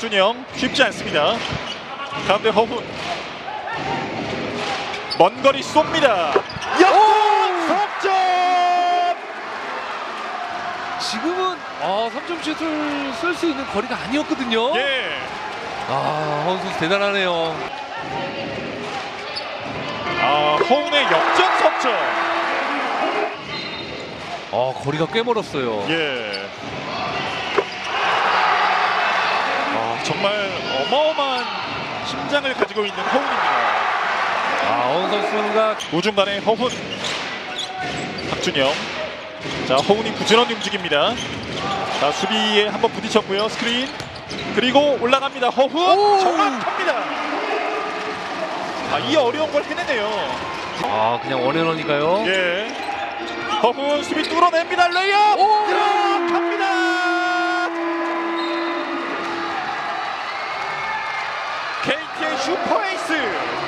박준영 쉽지 않습니다. 가운데 허훈 먼 거리 쏩니다. 역전 석점. 지금은 아, 3점 슛을 쓸 수 있는 거리가 아니었거든요. 예. 아, 허훈 선수 대단하네요. 아 허훈의 역전 석점. 아, 거리가 꽤 멀었어요. 예. 아 정말 어마어마한 심장을 가지고 있는 허훈입니다. 아, 허훈 선수가 우중간에 허훈. 박준영. 자 허훈이 부지런히 움직입니다. 자 수비에 한번 부딪혔고요 스크린. 그리고 올라갑니다 허훈. 오! 정확합니다. 아이 어려운 걸 해내네요. 아, 그냥 원앤원이니까요. 예. 허훈 수비 뚫어냅니다 레이업! 오! KT의 슈퍼에이스